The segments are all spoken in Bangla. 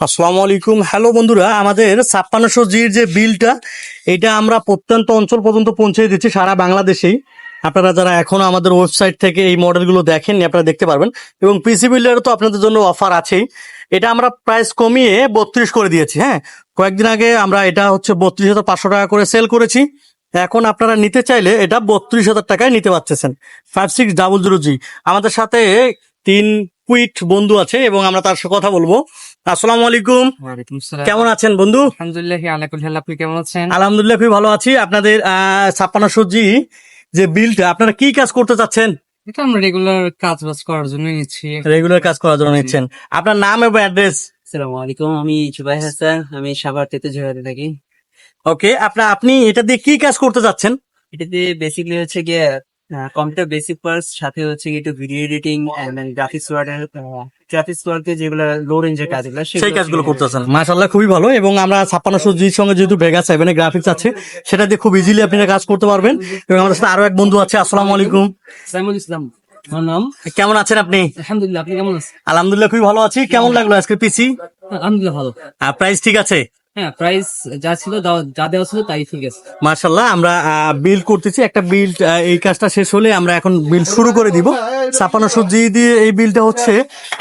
আসসালামু আলাইকুম। হ্যালো বন্ধুরা, আমাদের ছাপ্পান্নশো জির যে বিলটা, এটা আমরা প্রত্যন্ত অঞ্চল পর্যন্ত পৌঁছে দিচ্ছি সারা বাংলাদেশেই। আপনারা যারা এখনও আমাদের ওয়েবসাইট থেকে এই মডেলগুলো দেখেননি, আপনারা দেখতে পারবেন। এবং পিসি বিল্ডারও তো আপনাদের জন্য অফার আছেই। এটা আমরা প্রাইস কমিয়ে বত্রিশ করে দিয়েছি হ্যাঁ? কয়েকদিন আগে আমরা এটা হচ্ছে বত্রিশ হাজার পাঁচশো টাকা করে সেল করেছি। এখন আপনারা নিতে চাইলে এটা বত্রিশ হাজার টাকায় নিতে পারতেছেন। Five six double zero G আমাদের সাথে তিন কুইট বন্ধু আছে এবং আমরা তার সাথে কথা বলব। আসসালামু আলাইকুম। কেমন আছেন বন্ধু? আলহামদুলিল্লাহ আপনি কেমন আছেন? আলহামদুলিল্লাহ খুবই ভালো আছি। আপনাদের ছাপ্পান্নশো জি যে বিলটা আপনারা কি কাজ করতে চাচ্ছেন? এটা আমরা রেগুলার কাজ বাজ করার জন্য নিচ্ছি। রেগুলার কাজ করার জন্য নিচ্ছেন। আপনার নাম এবং অ্যাড্রেস আসসালামু আলাইকুম আমি জুবাই হাসান আমি সাভার তেতে জোহারে থাকি। ওকে আপনার আপনি এটা দিয়ে কি কাজ করতে চাচ্ছেন? এটাতে বেসিকলি হচ্ছে গিয়ে কম্পিউটার বেসিক পার্টস সাথে হচ্ছে একটু ভিডিও এডিটিং এন্ড গ্রাফিক্স ওয়ার্ডের গ্রাফিক্স ওয়ার্কে যেগুলো লো রেঞ্জের কাজগুলো সেই কাজগুলো করতেছেন। মাশাল্লাহ খুবই ভালো এবং আমরা ছাপ্পান্নশো জির সঙ্গে যেহেতু ভেগা সেভেনে গ্রাফিক্স আছে সেটা দিয়ে খুব ইজিলি আপনারা কাজ করতে পারবেন। এবং আমাদের সাথে আরও এক বন্ধু আছে আসসালামু আলাইকুম। সাইমুল ইসলাম আমার নাম। কেমন আছেন আপনি? আলহামদুলিল্লাহ আপনি কেমন আছেন? আলহামদুলিল্লাহ খুবই ভালো আছি। কেমন লাগল আজকে পিসি আলহামদুলিল্লাহ ভালো। প্রাইস ঠিক আছে? হ্যাঁ প্রাইস যা ছিল যা দেওয়া ছিল তাই ঠিক আছে মার্শাল্লাহ আমরা বিল করতেছি। একটা বিল এই কাজটা শেষ হলে আমরা এখন বিল শুরু করে দিব। ছাপানো সবজি দিয়ে এই বিলটা হচ্ছে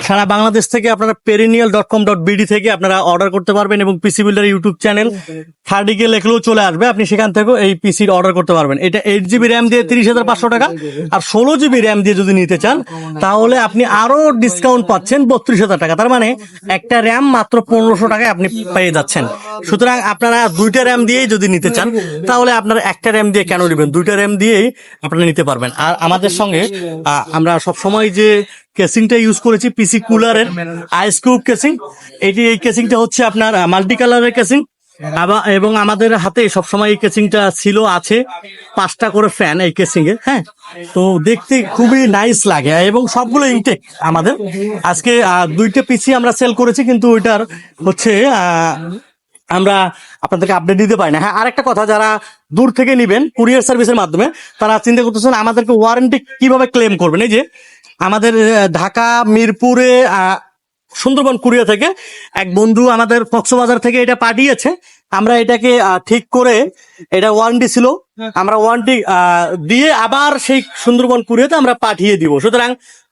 সারা বাংলাদেশ থেকে আপনারা Perennial dot com dot BD থেকে আপনারা অর্ডার করতে পারবেন এবং পিসি বিল্ডার ইউটিউব চ্যানেল থার্ডিকে লেখলেও চলে আসবে। আপনি সেখান থেকেও এই পিসির অর্ডার করতে পারবেন। এটা এইট জিবি র্যাম দিয়ে তিরিশ হাজার পাঁচশো টাকা। আর ষোলো জিবি র্যাম দিয়ে যদি নিতে চান, তাহলে আপনি আরও ডিসকাউন্ট পাচ্ছেন বত্রিশ হাজার টাকা। তার মানে একটা র্যাম মাত্র পনেরোশো টাকায় আপনি পেয়ে যাচ্ছেন। সুতরাং আপনারা দুইটা র্যাম দিয়েই যদি নিতে চান, তাহলে আপনারা একটা র্যাম দিয়ে কেন নেবেন? দুইটা র্যাম দিয়েই আপনারা নিতে পারবেন। আর আমাদের সঙ্গে আমরা সব সময় যে কেসিংটা ইউজ করেছি পিসি কুলারের আইস কিউব কেসিং এটি এই কেসিংটা হচ্ছে আপনার মাল্টি কালারের কেসিং আবার এবং আমাদের হাতে সবসময় এই কেসিংটা ছিল, আছে পাঁচটা করে ফ্যান এই কেসিং এ হ্যাঁ? তো দেখতে খুবই নাইস লাগে, এবং সবগুলো ইনটেক আমাদের। আজকে দুইটা পিসি আমরা সেল করেছি, কিন্তু ওইটার হচ্ছে আমরা আপনাদেরকে আপডেট দিতে পারি না। হ্যাঁ আরেকটা কথা, যারা দূর থেকে নিবেন কুরিয়ার সার্ভিসের মাধ্যমে, তারা চিন্তা করতেছেন আমাদেরকে ওয়ারেন্টি কীভাবে ক্লেম করবেন। এই যে আমাদের ঢাকা, মিরপুরে সুন্দরবন কুরিয়া থেকে এক বন্ধু আমাদের কক্সবাজার থেকে এটা পাঠিয়েছে। আমরা এটাকে ঠিক করে এটা ওয়ারেন্টি ছিল। আমরা ওয়ারেন্টি দিয়ে আবার সেই সুন্দরবন কুরিয়াতে আমরা পাঠিয়ে দিব। সুতরাং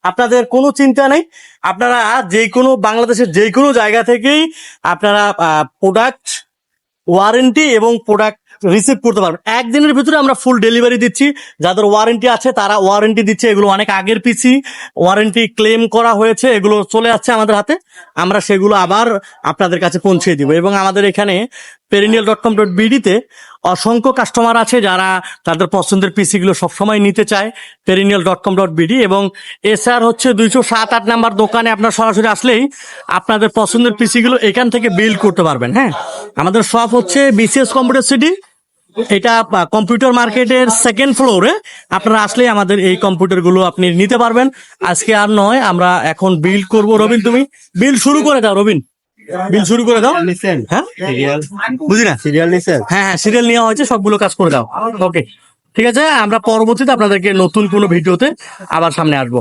আপনাদের কোনো চিন্তা নেই। আপনারা যে কোনো বাংলাদেশের যে কোনো জায়গা থেকেই আপনারা প্রোডাক্ট ওয়ারেন্টি এবং প্রোডাক্ট রিসিভ করতে পারবেন। একদিনের ভিতরে আমরা ফুল ডেলিভারি দিচ্ছি। যাদের ওয়ারেন্টি আছে, তারা ওয়ারেন্টি দিচ্ছে। এগুলো অনেক আগের পিছি ওয়ারেন্টি ক্লেম করা হয়েছে। এগুলো চলে যাচ্ছে আমাদের হাতে। আমরা সেগুলো আবার আপনাদের কাছে পৌঁছে দিব। এবং আমাদের এখানে পেরিনিয়াল ডট কম ডট বিডিতে অসংখ্য কাস্টমার আছে যারা তাদের পছন্দের পিসিগুলো সবসময় নিতে চায় Perennial dot com dot BD এবং এসআর হচ্ছে দুইশো সাত আট নাম্বার দোকানে আপনার সরাসরি আসলেই আপনাদের পছন্দের পিসিগুলো এখান থেকে বিল্ড করতে পারবেন হ্যাঁ? আমাদের শপ হচ্ছে বিসিএস কম্পিউটার সিটি এটা কম্পিউটার মার্কেটের সেকেন্ড ফ্লোরে আপনারা আসলেই আমাদের এই কম্পিউটারগুলো আপনি নিতে পারবেন। আজকে আর নয়, আমরা এখন বিল করব। রবিন, তুমি বিল শুরু করে দাও, রবিন। বিল শুরু করে দাও। হ্যাঁ? বুঝি না সিরিয়াল নিছেন? হ্যাঁ হ্যাঁ সিরিয়াল নেওয়া হয়েছে সবগুলো কাজ করে দাও। ওকে ঠিক আছে আমরা পরবর্তীতে আপনাদেরকে নতুন কোনো ভিডিওতে আবার সামনে আসব।